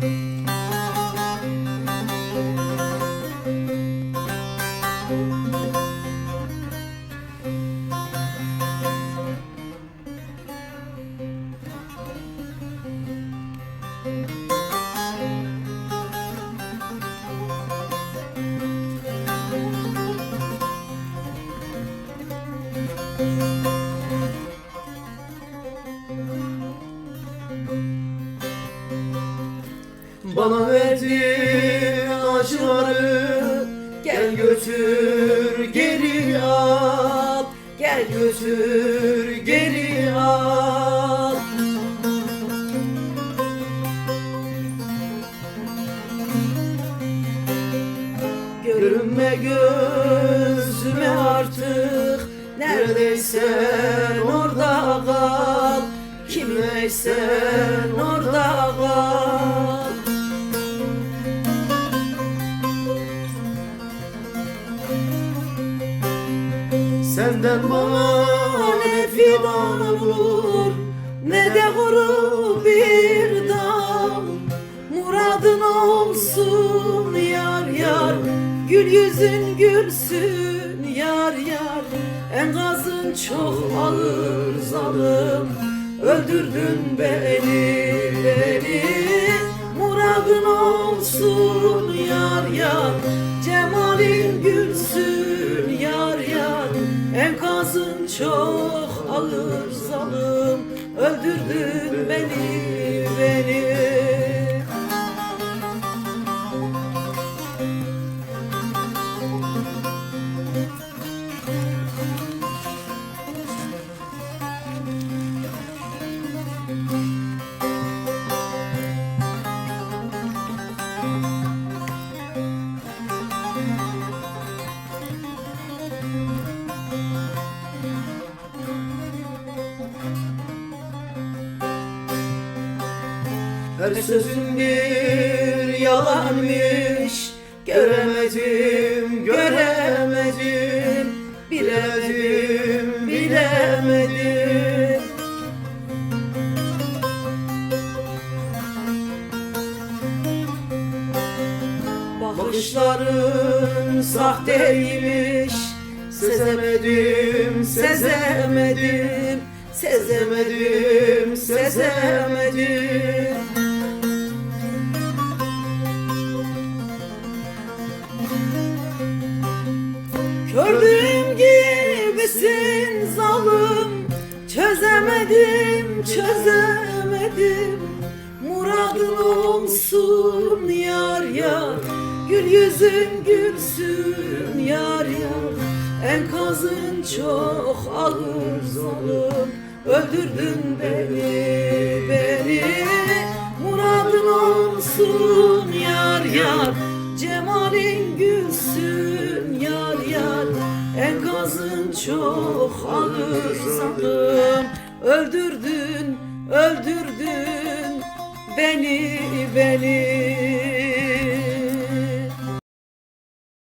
Bana verdiğin acıları Gel götür geri al. Gel götür geri al. Görünme gözüme artık. Neredeysen orada kal. Kimdeysen Senden bana ne fidan olur Ne de kuru bir dal. Muradın olsun yar yar Gül yüzün gülsün yar yar. Enkazın çok ağır zalim Öldürdün beni beni. Muradın olsun yar yar Cemalin gülsün çok ağır zalim. Öldürdün beni beni Her sözün bir yalanmış Göremedim, göremedim. Bilemedim, bilemedim. Bakışların sahteymiş. Sezemedim, sezemedim. Sezemedim, sezemedim Gördüğüm gibisin zalim. Çözemedim, çözemedim. Muradın olsun yar yar. Gül yüzün gülsün yar yar. Enkazın çok ağır zalim. Öldürdün beni, beni. Muradın olsun Enkazın çok ağır zalim Öldürdün, öldürdün Beni, beni